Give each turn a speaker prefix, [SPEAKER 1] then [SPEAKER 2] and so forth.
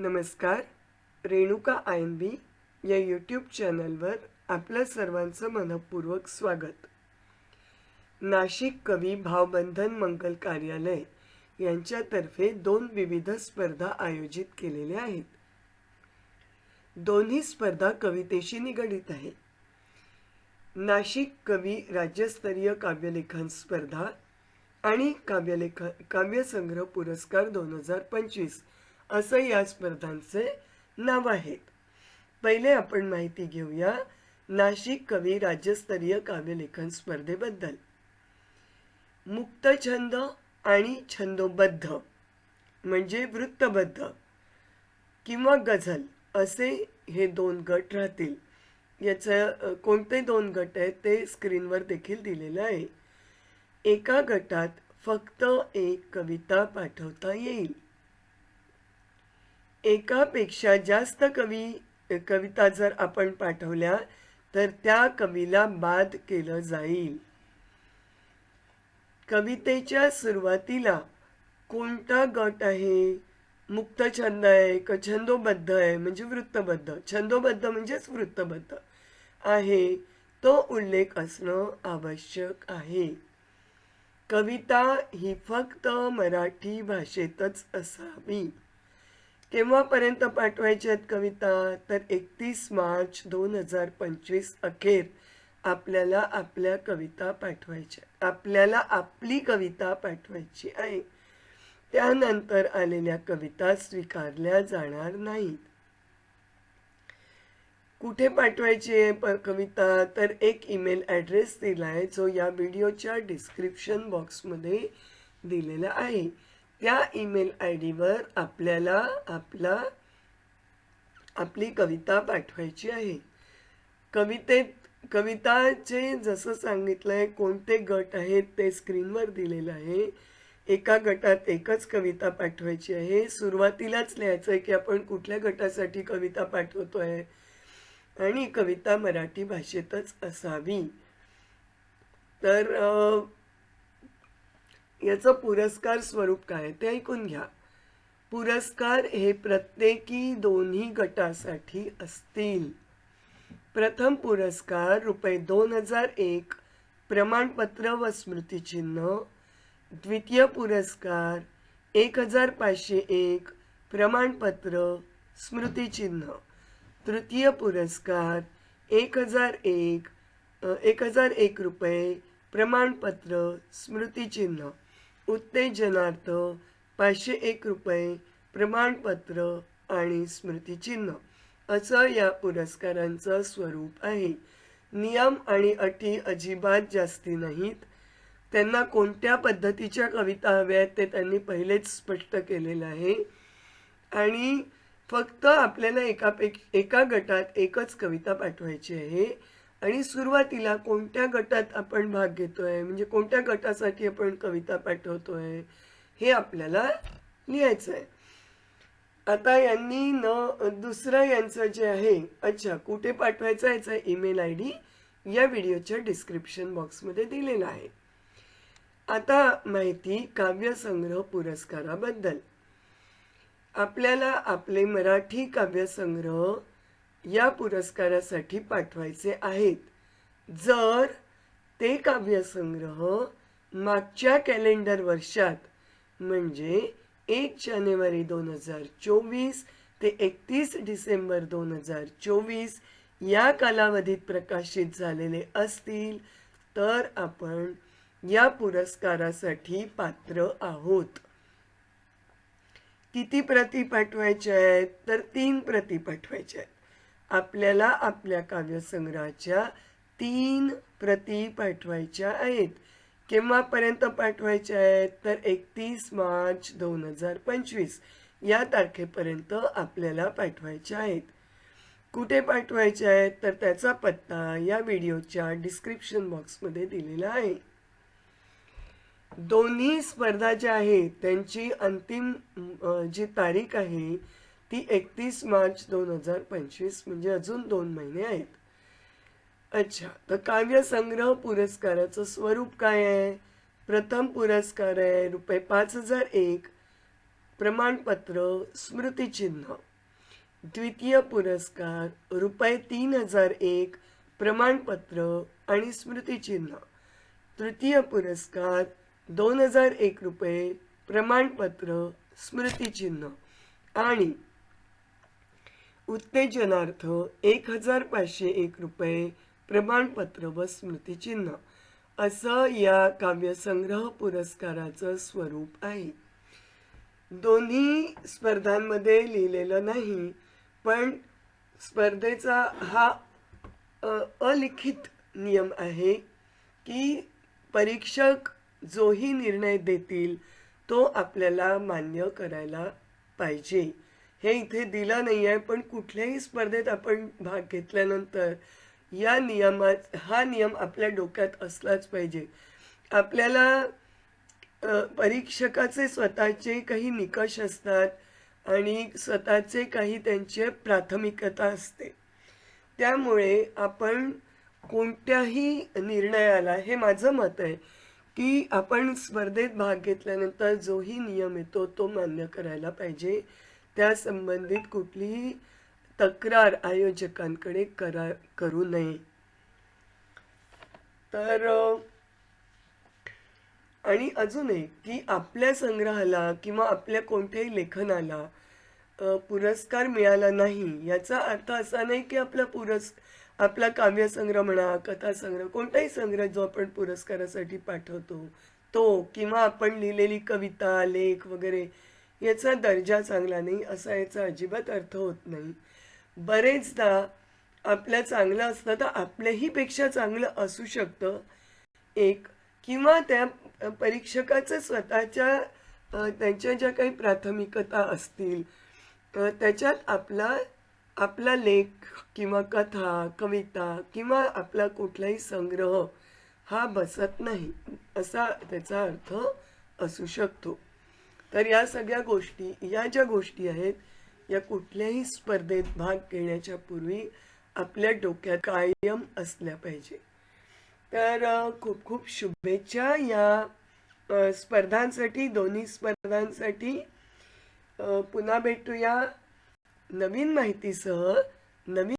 [SPEAKER 1] नमस्कार Renuka I N बी या YouTube चॅनलवर आपलं सर्वांचं मनपूर्वक स्वागत. नाशिक कवी भावबंधन मंगल कार्यालय यांच्यातर्फे दोन विविध स्पर्धा आयोजित केलेल्या आहेत. दोन्ही स्पर्धा कवितेशी निगडीत आहे. नाशिक कवी राज्यस्तरीय काव्यलेखन स्पर्धा आणि काव्यलेख काव्यसंग्रह पुरस्कार दोन हजार पंचवीस असं या स्पर्धांचे नाव आहेत. पहिले आपण माहिती घेऊया नाशिक कवी राज्यस्तरीय काव्यलेखन स्पर्धेबद्दल. मुक्तछंद आणि छंदोबद्ध म्हणजे वृत्तबद्ध किंवा गझल असे हे दोन गट राहतील. याचं कोणते दोन गट आहेत ते स्क्रीनवर देखील दिलेलं आहे. एका गटात फक्त एक कविता पाठवता येईल. एकापेक्षा जास्त कवी कविता जर आपण पाठवल्या तर त्या कवीला बाद केलं जाईल. कवितेच्या सुरुवातीला कोणता गट आहे? मुक्त छंद आहे का? छंदोबद्ध आहे? म्हणजे वृत्तबद्ध. छंदोबद्ध म्हणजेच वृत्तबद्ध आहे. तो उल्लेख असणं आवश्यक आहे. कविता ही फक्त मराठी भाषेतच असावी. केव्हापर्यंत पाठवायच्या आहेत कविता? तर एकतीस मार्च दोन हजार पंचवीस अखेर आपल्याला आपल्या कविता पाठवायच्या आपल्याला आपली कविता पाठवायची आहे. त्यानंतर आलेल्या कविता स्वीकारल्या जाणार नाहीत. कुठे पाठवायची आहे कविता? तर एक ईमेल ॲड्रेस दिला आहे जो या व्हिडिओच्या डिस्क्रिप्शन बॉक्समध्ये दिलेला आहे. त्या ईमेल आय डीवर आपल्याला आपला आपली कविता पाठवायची आहे. कवितेत कविताचे जसं सांगितलं आहे कोणते गट आहेत ते स्क्रीनवर दिलेलं आहे. एका गटात एकच कविता पाठवायची आहे. सुरुवातीलाच लिहायचं आहे की आपण कुठल्या गटासाठी कविता पाठवतो आहे आणि कविता मराठी भाषेतच असावी. तर याचं पुरस्कार स्वरूप काय ते ऐकून घ्या. पुरस्कार हे प्रत्येकी दोन्ही गटासाठी असतील. प्रथम पुरस्कार रुपये दोन हजार एक प्रमाणपत्र व स्मृतिचिन्ह. द्वितीय पुरस्कार एक हजार पाचशे एक प्रमाणपत्र स्मृतिचिन्ह. तृतीय पुरस्कार एक हजार एक एक हजार एक रुपये प्रमाणपत्र स्मृतिचिन्ह. उत्तेजनार्थ पाचशे एक रुपये प्रमाणपत्र आणि स्मृतिचिन्ह. असं या पुरस्कारांचं स्वरूप आहे. नियम आणि अटी अजिबात जास्ती नाहीत. त्यांना कोणत्या पद्धतीच्या कविता हव्या आहेत ते त्यांनी पहिलेच स्पष्ट केलेलं आहे. आणि फक्त आपल्याला एकापेक एका गटात एकच कविता पाठवायची आहे. आणि सुरुवातीला कोणत्या गटात आपण भाग घेतोय? म्हणजे कोणत्या गटासाठी आपण कविता पाठवतोय? हे आपल्याला लिहायचं आहे आता यांनी न दुसरं यांचं जे आहे अच्छा कुठे पाठवायचं याचा ईमेल आय डी या व्हिडिओच्या डिस्क्रिप्शन बॉक्समध्ये दिलेला आहे. आता माहिती काव्यसंग्रह पुरस्काराबद्दल. आपल्याला आपले मराठी काव्यसंग्रह या पुरस्कारासाठी पाठवायचे आहेत. जर ते काव्यसंग्रह मागच्या कॅलेंडर वर्षात म्हणजे एक जानेवारी दोन हजार चोवीस ते एकतीस डिसेंबर दोन हजार चोवीस या कालावधीत प्रकाशित झालेले असतील तर आपण या पुरस्कारासाठी पात्र आहोत. किती प्रती पाठवायच्या आहेत? तर तीन प्रती पाठवायच्या आहेत. आपल्याला आपल्या काव्यसंग्रहाच्या तीन प्रती पाठवायच्या आहेत. केव्हापर्यंत पाठवायच्या आहेत? तर एकतीस मार्च दोन हजार पंचवीस या तारखेपर्यंत आपल्याला पाठवायच्या आहेत. कुठे पाठवायचे आहेत? तर त्याचा पत्ता या व्हिडिओच्या डिस्क्रिप्शन बॉक्समध्ये दिलेला आहे. दोन्ही स्पर्धा ज्या आहेत त्यांची अंतिम जी तारीख आहे ती एकतीस मार्च दोन हजार पंचवीस म्हणजे अजून दोन महिने आहेत. अच्छा तर काव्यसंग्रह पुरस्काराचं स्वरूप काय आहे? प्रथम पुरस्कार आहे रुपये पाच हजार एक प्रमाणपत्र स्मृतिचिन्ह. द्वितीय पुरस्कार रुपये तीन हजार एक प्रमाणपत्र आणि स्मृतिचिन्ह. तृतीय पुरस्कार दोन हजार एक रुपये प्रमाणपत्र स्मृतिचिन्ह. आणि उत्तेजनार्थ एक हजार पाचशे एक रुपये प्रमाणपत्र व स्मृतिचिन्ह. असं या काव्यसंग्रह पुरस्काराचं स्वरूप आहे. दोन्ही स्पर्धांमध्ये लिहिलेलं नाही पण स्पर्धेचा हा अलिखित नियम आहे की परीक्षक जोही निर्णय देतील तो आपल्याला मान्य करायला पाहिजे. हे इथे दिलं नाही आहे पण कुठल्याही स्पर्धेत आपण भाग घेतल्यानंतर या नियमात हा नियम आपल्या डोक्यात असलाच पाहिजे. आपल्याला परीक्षकाचे स्वतःचे काही निकष असतात आणि स्वतःचे काही त्यांचे प्राथमिकता असते. त्यामुळे आपण कोणत्याही निर्णयाला हे माझं मत आहे की आपण स्पर्धेत भाग घेतल्यानंतर जोही नियम येतो तो मान्य करायला पाहिजे. त्या संबंधित कुठलीही तक्रार आयोजकांकडे करा करू नये. तर आणि अजून एक की आपल्या संग्रहाला किंवा आपल्या कोणत्याही लेखनाला पुरस्कार मिळाला नाही याचा अर्थ असा नाही की आपला पुरस् आपला काव्यसंग्रह म्हणा कथासंग्रह कोणताही संग्रह जो आपण पुरस्कारासाठी पाठवतो तो किंवा आपण लिहिलेली कविता लेख वगैरे याचा दर्जा चांगला नाही असा याचा अजिबात अर्थ होत नाही. बरेचदा आपल्या चांगलं असतं तर आपल्याही पेक्षा चांगलं असू शकतं. एक किंवा त्या परीक्षकाचं स्वतःच्या त्यांच्या ज्या काही प्राथमिकता असतील त्याच्यात आपला आपला लेख किंवा कथा कविता किंवा आपला कुठलाही संग्रह हा बसत नाही असा त्याचा अर्थ असू शकतो. तर या सगळ्या गोष्टी या ज्या गोष्टी आहेत या कुठल्याही स्पर्धेत भाग घेण्याच्या पूर्वी आपल्या डोक्यात कायम असल्या पाहिजे. तर खूप खूप शुभेच्छा या स्पर्धांसाठी दोन्ही स्पर्धांसाठी. पुन्हा भेटूया नवीन माहितीसह नवीन